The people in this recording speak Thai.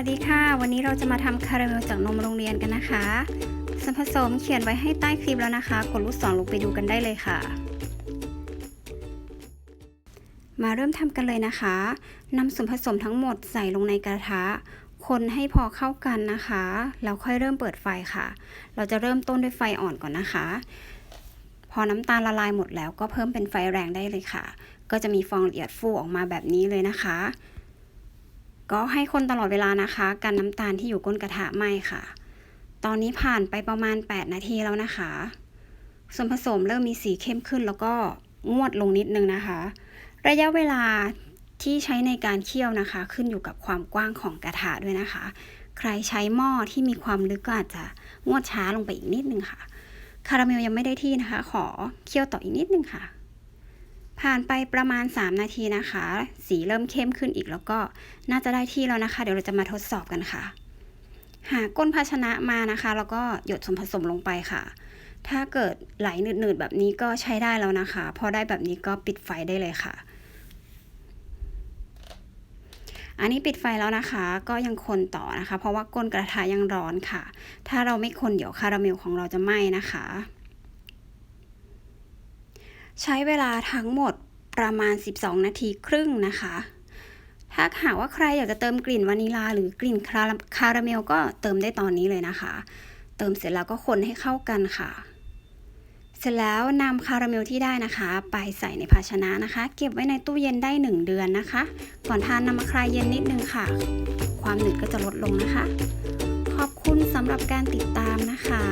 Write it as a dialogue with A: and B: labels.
A: วัสดีค่ะ วันนี้เราจะมาทำคาราเมลจากนมโรงเรียนกันนะคะส่วนผสมเขียนไว้ให้ใต้คลิปแล้วนะคะ กดลูกศรลงไปดูกันได้เลยค่ะ มาเริ่มทำกันเลยนะคะนำส่วนผสมทั้งหมดใส่ลงในกระทะ คนให้พอเข้ากันนะคะ แล้วค่อยเริ่มเปิดไฟค่ะ เราจะเริ่มต้นด้วยไฟอ่อนก่อนนะคะ พอน้ำตาลละลายหมดแล้วก็เพิ่มเป็นไฟแรงได้เลยค่ะ ก็จะมีฟองละเอียดฟูออกมาแบบนี้เลยนะคะ ก็ให้คนตลอดเวลานะคะ กันน้ำตาลที่อยู่ก้นกระทะไหม้ค่ะ ตอนนี้ผ่านไปประมาณ 8 นาทีแล้วนะคะ ส่วนผสมเริ่มมีสีเข้มขึ้นแล้วก็งวดลงนิดนึงนะคะ ระยะเวลาที่ใช้ในการเคี่ยวนะคะ ขึ้นอยู่กับความกว้างของกระทะด้วยนะคะ ใครใช้หม้อที่มีความลึกก็อาจจะงวดช้าลงไปอีกนิดนึงค่ะ คาราเมลยังไม่ได้ที่นะคะ ขอเคี่ยวต่ออีกนิดนึงค่ะ ผ่านไปประมาณ 3 นาทีนะคะ สีเริ่มเข้มขึ้นอีกแล้วก็น่าจะได้ที่แล้วนะคะ เดี๋ยวเราจะมาทดสอบกันค่ะ หาก้นภาชนะมานะคะ แล้วก็หยดส่วนผสมลงไปค่ะ ถ้าเกิดไหลหนืดๆแบบนี้ก็ใช้ได้แล้วนะคะ พอได้แบบนี้ก็ปิดไฟได้เลยค่ะ อันนี้ปิดไฟแล้วนะคะ ก็ยังคนต่อนะคะ เพราะว่าก้นกระทะยังร้อนค่ะ ถ้าเราไม่คนเดี๋ยวคาราเมลของเราจะไหม้นะคะ ใช้เวลาทั้งหมดประมาณ 12 นาทีครึ่งนะคะ ถ้าหากว่าใครอยากจะเติมกลิ่นวานิลาหรือกลิ่นคาราคาราเมลก็เติมได้ตอนนี้เลยนะคะ เติมเสร็จแล้วก็คนให้เข้ากันค่ะ เสร็จแล้วนำคาราเมลที่ได้นะคะ ไปใส่ในภาชนะนะคะ เก็บไว้ในตู้เย็นได้ 1 เดือนนะคะ ก่อนทานนำมาคลายเย็นนิดนึงค่ะ ความหนืดก็จะลดลงนะคะ ขอบคุณสำหรับการติดตามนะคะ